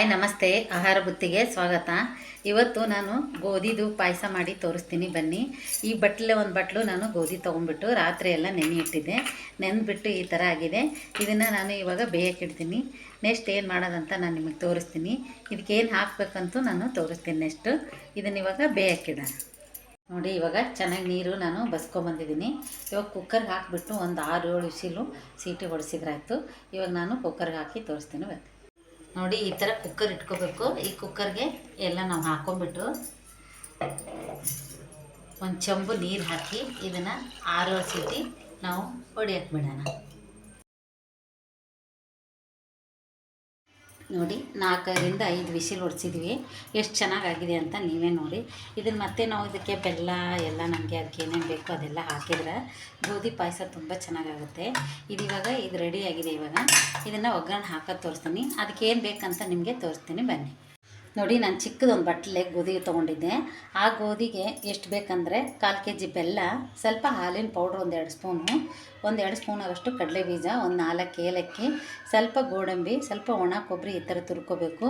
Hi, ನಮಸ್ತೆ. ಆಹಾರ ಬುತ್ತಿಗೆ ಸ್ವಾಗತ. ಇವತ್ತು ನಾನು ಗೋಧಿದು ಪಾಯಸ ಮಾಡಿ ತೋರಿಸ್ತೀನಿ ಬನ್ನಿ. ಈ ಬಟ್ಲೆ ಒಂದು ಬಟ್ಲು ನಾನು ಗೋಧಿ ತೊಗೊಂಡ್ಬಿಟ್ಟು ರಾತ್ರಿ ಎಲ್ಲ ನೆನೆ ಇಟ್ಟಿದ್ದೆ. ನೆನೆಬಿಟ್ಟು ಈ ಥರ ಆಗಿದೆ. ಇದನ್ನು ನಾನು ಇವಾಗ ಬೇಯಕ್ಕೆ ಇಡ್ತೀನಿ. ನೆಕ್ಸ್ಟ್ ಏನು ಮಾಡೋದಂತ ನಾನು ನಿಮಗೆ ತೋರಿಸ್ತೀನಿ. ಇದಕ್ಕೆ ಏನು ಹಾಕಬೇಕಂತೂ ನಾನು ತೋರಿಸ್ತೀನಿ ನೆಕ್ಸ್ಟು. ಇದನ್ನ ಇವಾಗ ಬೇಯಕ್ಕಿಡೋಣ ನೋಡಿ, ಇವಾಗ ಚೆನ್ನಾಗಿ ನೀರು ನಾನು ಬಸ್ಕೊಂಬಂದಿದ್ದೀನಿ ಇವಾಗ ಕುಕ್ಕರ್ಗೆ ಹಾಕಿಬಿಟ್ಟು ಒಂದು ಆರು ಏಳು ವಿಸಿಲು ಸೀಟಿ ಹೊಡೆಸಿದ್ರಾಯ್ತು. ಇವಾಗ ನಾನು ಕುಕ್ಕರ್ಗೆ ಹಾಕಿ ತೋರಿಸ್ತೀನಿ ಬನ್ನಿ. ನೋಡಿ ಈ ಥರ ಕುಕ್ಕರ್ ಇಟ್ಕೋಬೇಕು. ಈ ಕುಕ್ಕರ್ಗೆ ಎಲ್ಲ ನಾವು ಹಾಕೊಂಡ್ಬಿಟ್ಟು ಒಂದು ಚಂಬು ನೀರು ಹಾಕಿ ಇದನ್ನು ಆರೋ ಸಿಟಿ ನಾವು ಹೊಡಿಯಕ್ಕೆ ಬಿಡೋಣ. ನೋಡಿ ನಾಲ್ಕರಿಂದ ಐದು ವಿಸಿಲ್ ಹೊಡ್ಸಿದ್ವಿ ಎಷ್ಟು ಚೆನ್ನಾಗಾಗಿದೆ ಅಂತ ನೀವೇ ನೋಡಿ. ಇದನ್ನು ಮತ್ತೆ ನಾವು ಇದಕ್ಕೆ ಬೆಲ್ಲ, ಎಲ್ಲ ನಮಗೆ ಅದಕ್ಕೆ ಏನೇನು ಬೇಕೋ ಅದೆಲ್ಲ ಹಾಕಿದ್ರೆ ಗೋಧಿ ಪಾಯಸ ತುಂಬ ಚೆನ್ನಾಗಾಗುತ್ತೆ. ಇದು ಇವಾಗ ಇದು ರೆಡಿಯಾಗಿದೆ ಇವಾಗ. ಇದನ್ನು ಒಗ್ಗರಣೆ ಹಾಕೋದು ತೋರಿಸ್ತೀನಿ. ಅದಕ್ಕೆ ಏನು ಬೇಕಂತ ನಿಮಗೆ ತೋರಿಸ್ತೀನಿ. ಬನ್ನಿ. ನೋಡಿ, ನಾನು ಚಿಕ್ಕದೊಂದು ಬಟ್ಟಲೆ ಗೋಧಿ ತೊಗೊಂಡಿದ್ದೆ. ಆ ಗೋಧಿಗೆ ಎಷ್ಟು ಬೇಕಂದರೆ ಕಾಲು ಕೆ ಜಿ ಬೆಲ್ಲ, ಸ್ವಲ್ಪ ಹಾಲಿನ ಪೌಡ್ರ್ ಒಂದು ಎರಡು ಸ್ಪೂನು, ಒಂದು ಎರಡು ಸ್ಪೂನ್ ಆಗೋಷ್ಟು ಕಡಲೆ ಬೀಜ, ಒಂದು ನಾಲ್ಕು ಏಲಕ್ಕಿ, ಸ್ವಲ್ಪ ಗೋಡಂಬಿ, ಸ್ವಲ್ಪ ಒಣ ಕೊಬ್ಬರಿ ಈ ಥರ ತುರ್ಕೋಬೇಕು.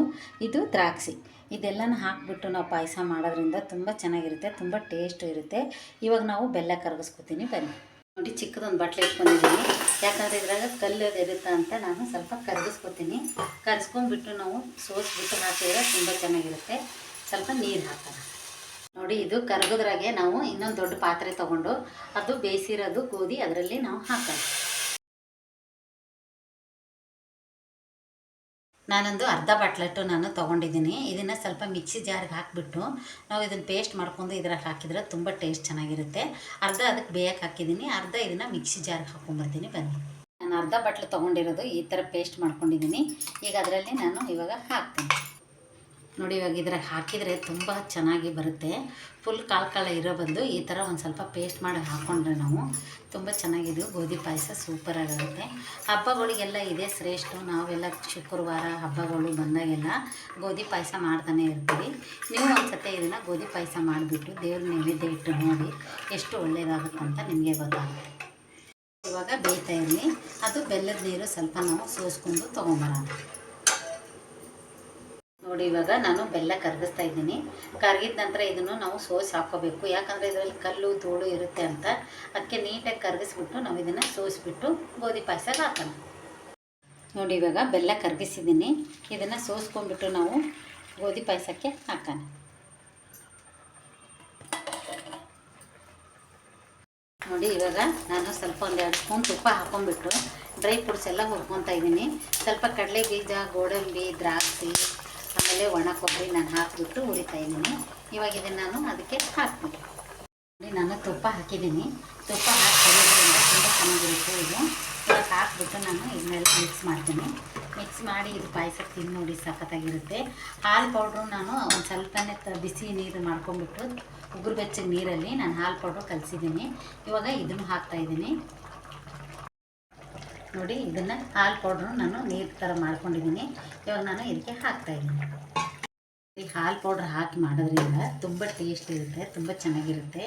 ಇದು ದ್ರಾಕ್ಷಿ. ಇದೆಲ್ಲನ ಹಾಕಿಬಿಟ್ಟು ನಾವು ಪಾಯಸ ಮಾಡೋದ್ರಿಂದ ತುಂಬ ಚೆನ್ನಾಗಿರುತ್ತೆ, ತುಂಬ ಟೇಸ್ಟು ಇರುತ್ತೆ. ಇವಾಗ ನಾವು ಬೆಲ್ಲ ಕರಗಿಸ್ಕೊತೀನಿ, ಬನ್ನಿ. ನೋಡಿ, ಚಿಕ್ಕದೊಂದು ಬಟ್ಲೆ ಇಟ್ಕೊಂಡಿದ್ದೀನಿ. ಯಾಕಂದರೆ ಇದ್ರಾಗ ಕಲ್ಲು ಇರುತ್ತೆ ಅಂತ ನಾನು ಸ್ವಲ್ಪ ಕರಗಿಸ್ಕೊತೀನಿ. ಕರ್ಸ್ಕೊಂಡ್ಬಿಟ್ಟು ನಾವು ಸೋಸ್ಬಿಟ್ಟು ಹಾಕಿದ್ರೆ ತುಂಬ ಚೆನ್ನಾಗಿರುತ್ತೆ. ಸ್ವಲ್ಪ ನೀರು ಹಾಕೋಣ. ನೋಡಿ, ಇದು ಕರಗದ್ರಾಗೆ ನಾವು ಇನ್ನೊಂದು ದೊಡ್ಡ ಪಾತ್ರೆ ತೊಗೊಂಡು ಅದು ಬೇಯಿಸಿರೋದು ಗೋಧಿ ಅದರಲ್ಲಿ ನಾವು ಹಾಕೋಣ. ನಾನೊಂದು ಅರ್ಧ ಬಾಟ್ಲಟ್ಟು ನಾನು ತೊಗೊಂಡಿದ್ದೀನಿ. ಇದನ್ನು ಸ್ವಲ್ಪ ಮಿಕ್ಸಿ ಜಾರ್ಗೆ ಹಾಕಿಬಿಟ್ಟು ನಾವು ಇದನ್ನು ಪೇಸ್ಟ್ ಮಾಡ್ಕೊಂಡು ಇದ್ರಾಗ ಹಾಕಿದ್ರೆ ತುಂಬ ಟೇಸ್ಟ್ ಚೆನ್ನಾಗಿರುತ್ತೆ. ಅರ್ಧ ಅದಕ್ಕೆ ಬೇಯಕ್ಕೆ ಹಾಕಿದ್ದೀನಿ. ಅರ್ಧ ಇದನ್ನು ಮಿಕ್ಸಿ ಜಾರ್ಗೆ ಹಾಕೊಂಡ್ಬರ್ತೀನಿ ಬನ್ನಿ. ನಾನು ಅರ್ಧ ಬಾಟ್ಲು ತೊಗೊಂಡಿರೋದು ಈ ಥರ ಪೇಸ್ಟ್ ಮಾಡ್ಕೊಂಡಿದ್ದೀನಿ. ಈಗ ಅದರಲ್ಲಿ ನಾನು ಇವಾಗ ಹಾಕ್ತೀನಿ. ನೋಡಿ ಇವಾಗ ಇದ್ರಾಗ ಹಾಕಿದರೆ ತುಂಬ ಚೆನ್ನಾಗಿ ಬರುತ್ತೆ. ಫುಲ್ ಕಾಳು ಕಾಲ ಇರೋ ಬಂದು ಈ ಥರ ಒಂದು ಸ್ವಲ್ಪ ಪೇಸ್ಟ್ ಮಾಡಿ ಹಾಕ್ಕೊಂಡ್ರೆ ನಾವು ತುಂಬ ಚೆನ್ನಾಗಿದ್ದು. ಗೋಧಿ ಪಾಯಸ ಸೂಪರಾಗಿರುತ್ತೆ ಹಬ್ಬಗಳಿಗೆಲ್ಲ ಇದೆ ಶ್ರೇಷ್ಠ. ನಾವೆಲ್ಲ ಶುಕ್ರವಾರ ಹಬ್ಬಗಳು ಬಂದಾಗೆಲ್ಲ ಗೋಧಿ ಪಾಯಸ ಮಾಡ್ತಾನೆ ಇರ್ತೀವಿ. ನೀವು ಒಂದು ಸತಿ ಇದನ್ನು ಗೋಧಿ ಪಾಯಸ ಮಾಡಿಬಿಟ್ಟು ದೇವ್ರ ನೈವೇದ್ಯ ಇಟ್ಟು ನೋಡಿ ಎಷ್ಟು ಒಳ್ಳೆಯದಾಗುತ್ತೆ ಅಂತ ನಿಮಗೆ ಗೊತ್ತಾಗುತ್ತೆ. ಇವಾಗ ಬೇಯ್ತಾ ಇರಲಿ. ಅದು ಬೆಲ್ಲದ ನೀರು ಸ್ವಲ್ಪ ನಾವು ಸೋಸ್ಕೊಂಡು ತೊಗೊಂಬರೋಣ. ನೋಡಿ, ಇವಾಗ ನಾನು ಬೆಲ್ಲ ಕರಗಿಸ್ತಾ ಇದ್ದೀನಿ. ಕರಗಿದ ನಂತರ ಇದನ್ನು ನಾವು ಸೋಸಿ ಹಾಕ್ಕೋಬೇಕು. ಯಾಕಂದರೆ ಇದರಲ್ಲಿ ಕಲ್ಲು, ಧೂಳು ಇರುತ್ತೆ ಅಂತ. ಅದಕ್ಕೆ ನೀಟಾಗಿ ಕರಗಿಸ್ಬಿಟ್ಟು ನಾವು ಇದನ್ನು ಸೋಸಿಬಿಟ್ಟು ಗೋಧಿ ಪಾಯಸಕ್ಕೆ ಹಾಕೋಣ. ನೋಡಿ, ಇವಾಗ ಬೆಲ್ಲ ಕರಗಿಸಿದ್ದೀನಿ. ಇದನ್ನು ಸೋಸ್ಕೊಂಡ್ಬಿಟ್ಟು ನಾವು ಗೋಧಿ ಪಾಯಸಕ್ಕೆ ಹಾಕೋಣ. ನೋಡಿ, ಇವಾಗ ನಾನು ಸ್ವಲ್ಪ ಒಂದೆರಡು ಸ್ಪೂನ್ ತುಪ್ಪ ಹಾಕೊಂಡ್ಬಿಟ್ಟು ಡ್ರೈ ಫ್ರೂಟ್ಸ್ ಎಲ್ಲ ಹುರ್ಕೊತಾ ಇದ್ದೀನಿ. ಸ್ವಲ್ಪ ಕಡಲೆ ಬೀಜ, ಗೋಡಂಬಿ, ದ್ರಾಕ್ಷಿ ಆಮೇಲೆ ಒಣ ಕೊಬ್ಬರಿ ನಾನು ಹಾಕಿಬಿಟ್ಟು ಹುರಿತಾ ಇದ್ದೀನಿ. ಇವಾಗ ಇದನ್ನು ನಾನು ಅದಕ್ಕೆ ಹಾಕ್ತೀನಿ. ನಾನು ತುಪ್ಪ ಹಾಕಿದ್ದೀನಿ. ತುಪ್ಪ ಹಾಕಿ ಕರಿಯೋದ್ರಿಂದ ತುಂಬ ಚೆನ್ನಾಗಿರುತ್ತೆ ಇದು. ಇವಾಗ ಹಾಕ್ಬಿಟ್ಟು ನಾನು ಇದನ್ನೆಲ್ಲ ಮಿಕ್ಸ್ ಮಾಡ್ತೀನಿ. ಮಿಕ್ಸ್ ಮಾಡಿ ಇದು ಪಾಯಸ ತಿಂದು ನೋಡಿ ಸಖತ್ತಾಗಿರುತ್ತೆ. ಹಾಲು ಪೌಡ್ರು ನಾನು ಒಂದು ಸ್ವಲ್ಪನೇ ಬಿಸಿ ನೀರು ಮಾಡ್ಕೊಂಡ್ಬಿಟ್ಟು ಉಗುರು ಬೆಚ್ಚಗೆ ನೀರಲ್ಲಿ ನಾನು ಹಾಲು ಪೌಡ್ರು ಕಲಸಿದ್ದೀನಿ. ಇವಾಗ ಇದನ್ನು ಹಾಕ್ತಾಯಿದ್ದೀನಿ ನೋಡಿ, ಇದನ್ನು ಹಾಲು ಪೌಡ್ರು ನಾನು ನೀರು ಥರ ಮಾಡ್ಕೊಂಡಿದ್ದೀನಿ. ಇವಾಗ ನಾನು ಇದಕ್ಕೆ ಹಾಕ್ತಾಯಿದ್ದೀನಿ ಈ ಹಾಲು ಪೌಡ್ರ್ ಹಾಕಿ ಮಾಡೋದ್ರಿಂದ ತುಂಬ ಟೇಸ್ಟ್ ಇರುತ್ತೆ, ತುಂಬ ಚೆನ್ನಾಗಿರುತ್ತೆ.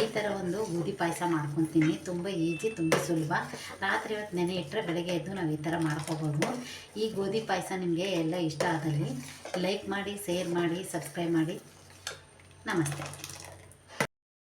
ಈ ಥರ ಒಂದು ಗೋಧಿ ಪಾಯಸ ಮಾಡ್ಕೊತೀನಿ. ತುಂಬ ಈಜಿ ತುಂಬ ಸುಲಭ. ರಾತ್ರಿ ಇವತ್ತು ನೆನೆ ಇಟ್ಟರೆ ಬೆಳಗ್ಗೆ ಎದ್ದು ನಾವು ಈ ಥರ ಮಾಡ್ಕೋಬೋದು. ಈ ಗೋಧಿ ಪಾಯಸ ನಿಮಗೆ ಎಲ್ಲ ಇಷ್ಟ ಆದಲ್ಲಿ ಲೈಕ್ ಮಾಡಿ ಶೇರ್ ಮಾಡಿ ಸಬ್ಸ್ಕ್ರೈಬ್ ಮಾಡಿ. ನಮಸ್ತೆ.